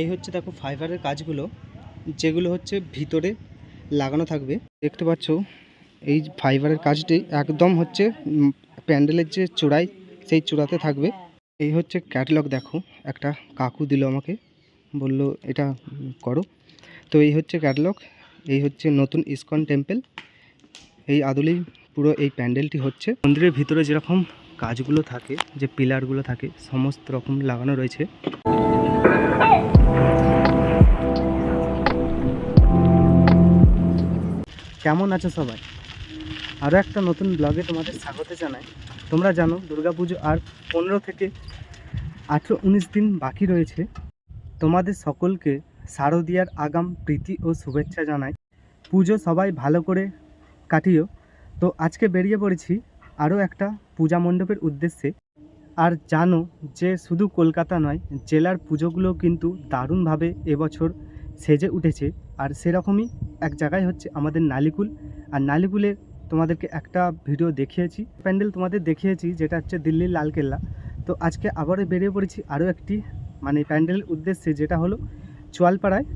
এই হচ্ছে দেখো ফাইবারের কাজগুলো, যেগুলো হচ্ছে ভিতরে লাগানো থাকবে। দেখতে পাচ্ছ, এই ফাইবারের কাজটি একদম হচ্ছে প্যান্ডেলের যে চূড়ায়, সেই চূড়াতে থাকবে। এই হচ্ছে ক্যাটালগ দেখো, একটা কাকু দিল আমাকে, বলল, এটা করো। তো এই হচ্ছে ক্যাটালগ এই হচ্ছে নতুন ইসকন টেম্পল এই আদলেই পুরো এই প্যান্ডেলটি হচ্ছে। মন্দিরের ভিতরে যেরকম কাজগুলো থাকে, যে পিলারগুলো থাকে, সমস্ত রকম লাগানো রয়েছে। কেমন আছো সবাই? আরও একটা নতুন ব্লগে তোমাদের স্বাগত জানাই। তোমরা জানো, দুর্গাপুজো আর পনেরো থেকে আঠেরো, উনিশ দিন বাকি রয়েছে। তোমাদের সকলকে শারদীয়ার আগাম প্রীতি ও শুভেচ্ছা জানাই। পুজো সবাই ভালো করে কাটিও। তো আজকে বেরিয়ে পড়েছি আরও একটা পূজা মণ্ডপের উদ্দেশ্যে। আর জানো যে শুধু কলকাতা নয়, জেলার পুজোগুলো কিন্তু দারুণভাবে এবছর সেজে উঠেছে। আর সেরকমই এক জায়গায় হচ্ছে আমাদের নালিকুল। আর নালিকুলে তোমাদেরকে একটা ভিডিও দেখিয়েছি। প্যান্ডেল তোমাদের দেখিয়েছি, যেটা হচ্ছে দিল্লির লালকেল্লা। তো আজকে আবারও বেরিয়ে পড়েছি আরও একটি মানে প্যান্ডেলের উদ্দেশ্যে, যেটা হলো চোয়ালপাড়ায়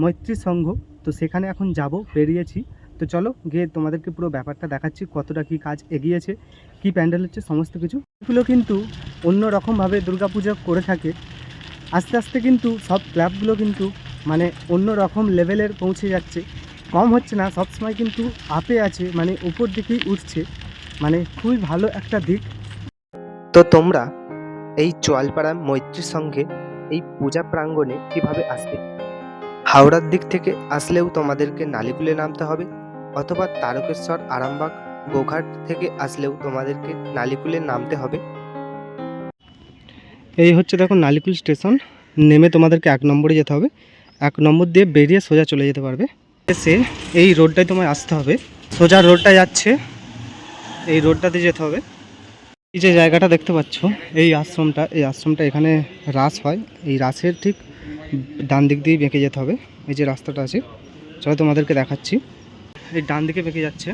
মৈত্রী সংঘ। তো সেখানে এখন যাব, বেরিয়েছি। তো চলো গিয়ে তোমাদেরকে পুরো ব্যাপারটা দেখাচ্ছি, কতটা কি কাজ এগিয়েছে, কি প্যান্ডেল হচ্ছে, সমস্ত কিছু। এগুলো কিন্তু অন্য রকমভাবে দুর্গাপূজা করে থাকে। আস্তে আস্তে কিন্তু সব ক্লাবগুলো কিন্তু মানে অন্য রকম লেভেলের পৌঁছে যাচ্ছে। কম হচ্ছে না সবসময় কিন্তু আপে আছে মানে উপর দিকেই উঠছে। মানে খুবই ভালো একটা দিক। তো তোমরা এই চোয়ালপাড়া মৈত্রীর সঙ্গে এই পূজা প্রাঙ্গণে কীভাবে আসবে হাওড়ার দিক থেকে আসলেও তোমাদেরকে নালিকুলে নামতে হবে অথবা তারকেশ্বর আরামবাগ গোঘাট থেকে আসলেও তোমাদেরকে নালিকুলে নামতে হবে। এই হচ্ছে দেখো নালিকুল স্টেশন নেমে তোমাদেরকে এক নম্বরে যেতে হবে। এক নম্বর দিয়ে বেরিয়ে সোজা চলে যেতে পারবে। এসে এই রোডটায় তোমায় আসতে হবে। সোজা রোডটা যাচ্ছে, এই রোডটাতে যেতে হবে। এই যে জায়গাটা দেখতে পাচ্ছ, এই আশ্রমটা এই আশ্রমটা এখানে রাস হয়। এই রাসের ঠিক ডান দিক দিয়ে বেঁকে যেতে হবে। এই যে রাস্তাটা আছে, চলো তোমাদেরকে দেখাচ্ছি। এই ডান দিকে বেঁকে যাচ্ছে।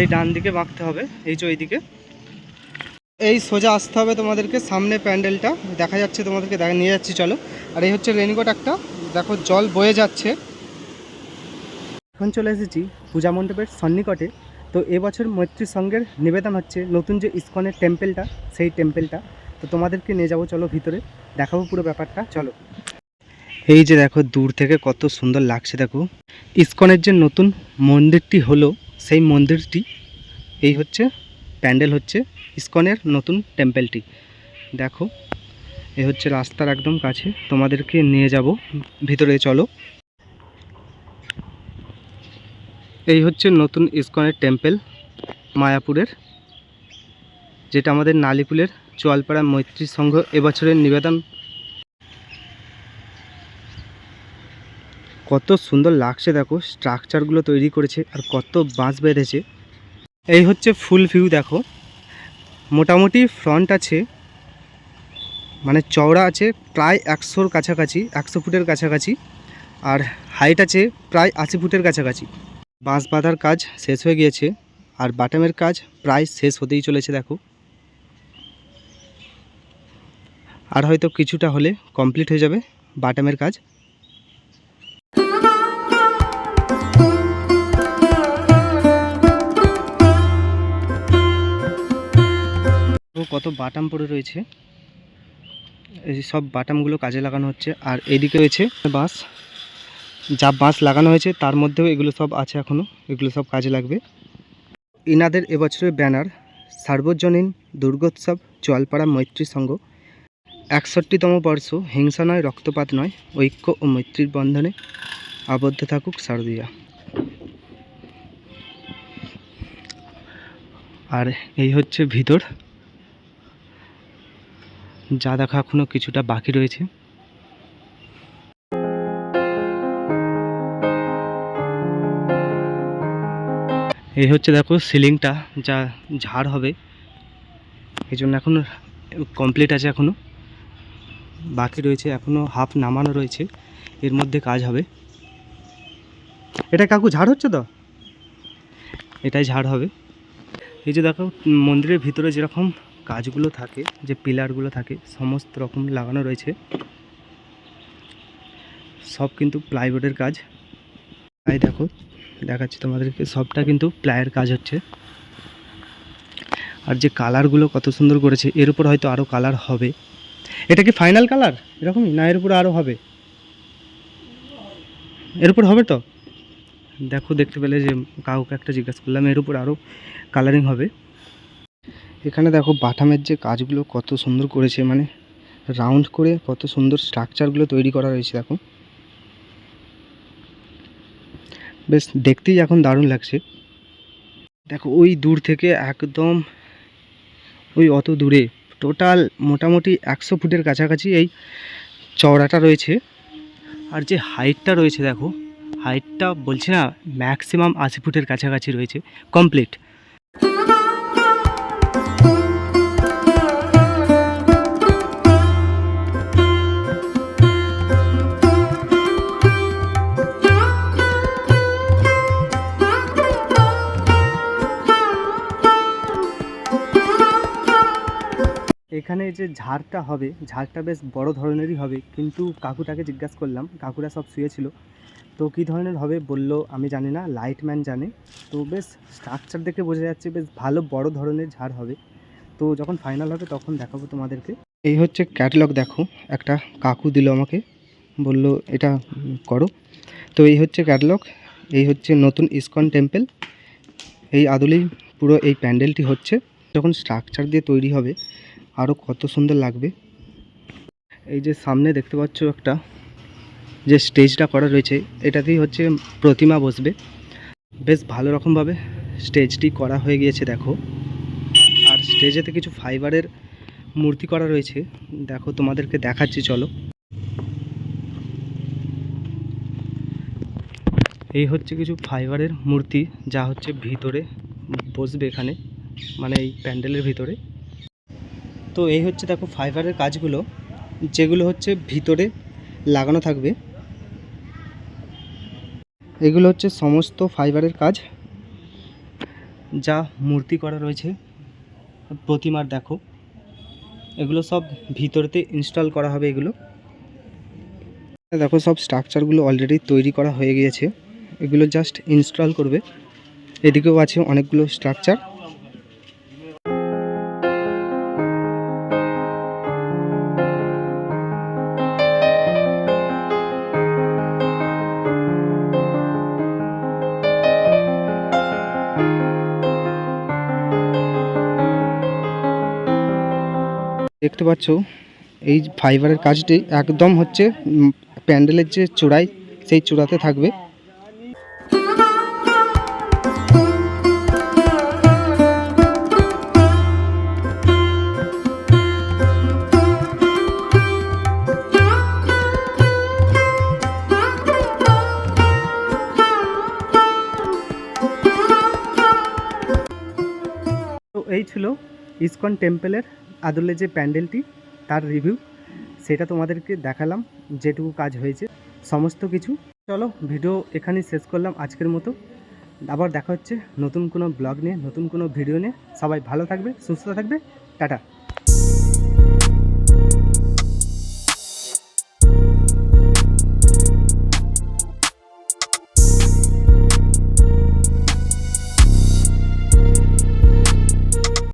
এই ডান দিকে বাঁকতে হবে, এই যে ওইদিকে। এই সোজা আসতে হবে তোমাদেরকে সামনে প্যান্ডেলটা। দেখা যাচ্ছে তোমাদেরকে দেখা নিয়ে যাচ্ছি, চলো। আর এই হচ্ছে রেনিকোট একটা। দেখো, জল বয়ে যাচ্ছে। এখন চলে এসেছি পূজা মণ্ডপের সন্নিকটে। তো এবছর মৈত্রী সঙ্গের নিবেদন হচ্ছে নতুন যে ইস্কনের টেম্পেলটা, সেই টেম্পেলটা। তো তোমাদেরকে নিয়ে যাব, চলো ভিতরে। দেখাবো পুরো ব্যাপারটা, চলো। এই যে দেখো, দূর থেকে কত সুন্দর লাগছে, দেখো। ইস্কনের যে নতুন মন্দিরটি হলো, সেই মন্দিরটি, এই হচ্ছে, প্যান্ডেল হচ্ছে। ইস্কনের নতুন টেম্পেলটি। দেখো, এ হচ্ছে রাস্তার একদম কাছে। তোমাদেরকে নিয়ে যাব। ভিতরে চলো। এই হচ্ছে নতুন ইস্কনের টেম্পেল, মায়াপুরের, যেটা আমাদের নালিকুলের চোয়ালপাড়া মৈত্রী সংঘ এবছরের নিবেদন। কত সুন্দর লাগছে দেখো স্ট্রাকচারগুলো তৈরি করেছে আর কত বাঁশ বেঁধেছে। এই হচ্ছে ফুল ভিউ দেখো। মোটামুটি ফ্রন্ট আছে মানে চওড়া আছে প্রায় একশোর কাছাকাছি, একশো ফুটের কাছাকাছি, আর হাইট আছে প্রায় আশি ফুটের কাছাকাছি। বাঁশ বাঁধার কাজ শেষ হয়ে গিয়েছে, আর বাটামের কাজ প্রায় শেষ হতেই চলেছে, দেখো। আর হয়তো কিছুটা হলে কমপ্লিট হয়ে যাবে বাটামের কাজ। কত বাটাম পড়ে রয়েছে? এই সব বাটামগুলো কাজে লাগানো হচ্ছে। আর এদিকে রয়েছে বাঁশ। যা বাঁশ লাগানো হয়েছে, তার মধ্যেও এগুলো সব আছে এখনও এগুলো সব কাজে লাগবে। ইনাদের এবছরের ব্যানার, সার্বজনীন দুর্গোৎসব, চোয়ালপাড়া মৈত্রী সংঘ একষট্টিতম বর্ষ, হিংসা নয়, রক্তপাত নয়, ঐক্য ও মৈত্রীর বন্ধনে আবদ্ধ থাকুক শারদীয়া। আর এই হচ্ছে ভিতর। যা দেখা এখনও কিছুটা বাকি রয়েছে। এই হচ্ছে দেখো সিলিংটা, যা ঝাড় হবে। এই জন্য এখনও কমপ্লিট আছে এখনও বাকি রয়েছে এখনও হাফ নামানো রয়েছে। এর মধ্যে কাজ হবে। এটা কাকু ঝাড় হচ্ছে তো? এটাই ঝাড় হবে। এই যে দেখো, মন্দিরের ভিতরে যেরকম কাজগুলো থাকে, যে পিলারগুলো থাকে, সমস্ত রকম লাগানো রয়েছে। সব কিন্তু প্লাইবোর্ডের কাজ। তাই দেখো, দেখাচ্ছি তোমাদেরকে, সবটা কিন্তু প্লাইয়ের কাজ হচ্ছে। আর যে কালারগুলো কত সুন্দর করেছে, এর উপর হয়তো আরও কালার হবে। এটা কি ফাইনাল কালার এরকমই? না, এর উপর আরও হবে? এর উপর হবে তো? দেখো, দেখতে পেলে যে কাউকে একটা জিজ্ঞাসা করলাম, এর উপর আরও কালারিং হবে। এখানে দেখো বাটামের যে কাজগুলো কত সুন্দর করেছে মানে রাউন্ড করে কত সুন্দর স্ট্রাকচারগুলো তৈরি করা রয়েছে, দেখো। বেশ, দেখতেই এখন দারুণ লাগছে। দেখো, ওই দূর থেকে একদম, ওই অত দূরে টোটাল মোটামুটি একশো ফুটের কাছাকাছি এই চওড়াটা রয়েছে। আর যে হাইটটা রয়েছে, দেখো হাইটটা বলছি না ম্যাক্সিমাম আশি ফুটের কাছাকাছি রয়েছে কমপ্লিট এখানে যে ঝাড়টা হবে, ঝাড়টা বেশ বড় ধরনেরই হবে, কিন্তু কাকুটাকে জিজ্ঞাসা করলাম, কাকুরা সব শুয়েছিল তো কী ধরনের হবে বলল আমি জানি না লাইটম্যান জানে। তো বেশ স্ট্রাকচার দেখে বোঝা যাচ্ছে বেশ ভালো বড় ধরনের ঝাড় হবে। তো যখন ফাইনাল হবে তখন দেখাবো তোমাদেরকে। এই হচ্ছে ক্যাটালগ দেখো, একটা কাকু দিল আমাকে, বলল, এটা করো। তো এই হচ্ছে ক্যাটালগ এই হচ্ছে নতুন ইসকন টেম্পল এই আদলেই পুরো এই প্যান্ডেলটি হচ্ছে। যখন স্ট্রাকচার দিয়ে তৈরি হবে আরও কত সুন্দর লাগবে। এই যে সামনে দেখতে পাচ্ছ একটা যে স্টেজটা করা রয়েছে, এটাতেই হচ্ছে প্রতিমা বসবে। বেশ ভালো রকমভাবে স্টেজটি করা হয়ে গিয়েছে, দেখো। আর স্টেজেতে কিছু ফাইবারের মূর্তি করা রয়েছে। দেখো, তোমাদেরকে দেখাচ্ছি, চলো। এই হচ্ছে কিছু ফাইবারের মূর্তি, যা হচ্ছে ভিতরে বসবে এখানে মানে এই প্যান্ডেলের ভিতরে। তো এই হচ্ছে দেখো ফাইবারের কাজগুলো, যেগুলো হচ্ছে ভিতরে লাগানো থাকবে। এগুলো হচ্ছে সমস্ত ফাইবারের কাজ, যা মূর্তি করা রয়েছে, প্রতিমার দেখো। এগুলো সব ভিতরেতে ইনস্টল করা হবে এগুলো। দেখো সব স্ট্রাকচারগুলো অলরেডি তৈরি করা হয়ে গিয়েছে। এগুলো জাস্ট ইনস্টল করবে। এদিকেও আছে অনেকগুলো স্ট্রাকচার দেখতে পাচ্ছ, এই ফাইবারের কাজটি একদম হচ্ছে প্যান্ডেলের যে চূড়াই সেই চূড়াতে থাকবে। এই ছিল ইসকন টেম্পলের আদলে যে প্যান্ডেলটি, তার রিভিউ সেটা তোমাদেরকে দেখালাম, যেটুকু কাজ হয়েছে, সমস্ত কিছু। চলো, ভিডিও এখানেই শেষ করলাম আজকের মতো। আবার দেখা হচ্ছে নতুন কোনো ব্লগ নিয়ে, নতুন কোনো ভিডিও নিয়ে। সবাই ভালো থাকবে, সুস্থ থাকবে, টাটা।